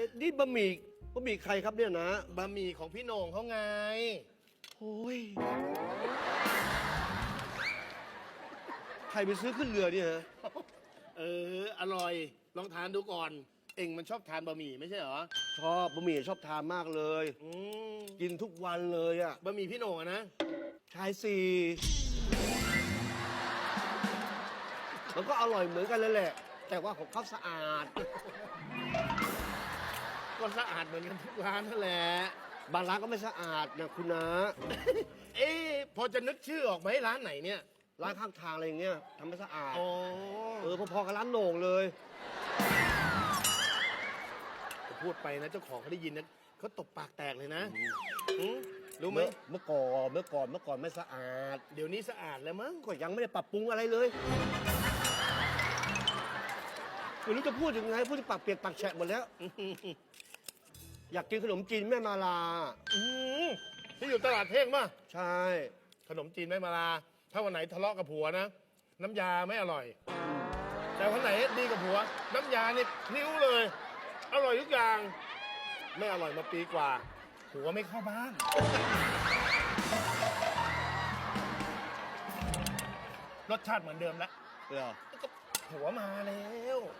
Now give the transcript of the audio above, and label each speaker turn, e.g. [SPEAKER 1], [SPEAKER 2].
[SPEAKER 1] เอ๊ะนี่บะหมี่บะหมี่ใครครับเนี่ยนะ
[SPEAKER 2] บะหมี่ของพี่โหน่งเขาไง
[SPEAKER 1] โอ้ยใครไปซื้อขึ้นเรือเนี่ยฮะ
[SPEAKER 2] เออ อร่อย ลองทานดูก่อน เอ็งมันชอบทานบะหมี่ไม่ใช่เหรอ
[SPEAKER 1] ชอบบะหมี่ชอบทานมากเลย
[SPEAKER 2] อืม
[SPEAKER 1] กินทุกวันเลยอะ
[SPEAKER 2] บะหมี่พี่โหน่งอะนะ
[SPEAKER 1] ชายสี่มันก็อร่อยเหมือนกันเลยแหละ แต่ว่าของเขาสะอาด
[SPEAKER 2] ก็สะอาดเหมือนกันทุกร้านนั่นแหละ
[SPEAKER 1] บางร้านก็ไม่สะอาดนะคุณนะ
[SPEAKER 2] เอ๊ะพอจะนึกชื่อออกไหมร้านไหนเนี่ย
[SPEAKER 1] ร้านข้างทางอะไรอย่างเงี้ยทำไม่สะอาด
[SPEAKER 2] อ๋อ
[SPEAKER 1] เออพอๆกับร้านโหน่งเลย
[SPEAKER 2] พูดไปนะเจ้าของเขาได้ยินนะเขาตบปากแตกเลยนะอืมรู้ไหม
[SPEAKER 1] เอเมื่อก่อนเมื่อก่อนเมื่อก่อนไม่สะอาด
[SPEAKER 2] เดี๋ยวนี้สะอาดแล้วมั้ง
[SPEAKER 1] ก็ยังไม่ได้ปรับปรุงอะไรเลยไม่รู้จะพูดยังไงพูดจะปากเปียกปากแฉะหมดแล้ว อ ยากกินขนมจีนแม่มาลา
[SPEAKER 2] อืมที่อยู่ตลาดเท่งป่ะ
[SPEAKER 1] ใช่
[SPEAKER 2] ขนมจีนแม่มาลา ถ้าวันไหนทะเลาะกับผัวนะ น้ำยาไม่อร่อย แต่วันไหนดีกับผัว น้ำยานี่พลิ้วเลย อร่อยทุกอย่าง ไม่อร่อยมาปีกว่า ผัวไม่เข้าบ้าน รสชาติเหมือนเดิมแล้ว
[SPEAKER 1] เหรอ
[SPEAKER 2] ก็ผัวมาแล้วอืม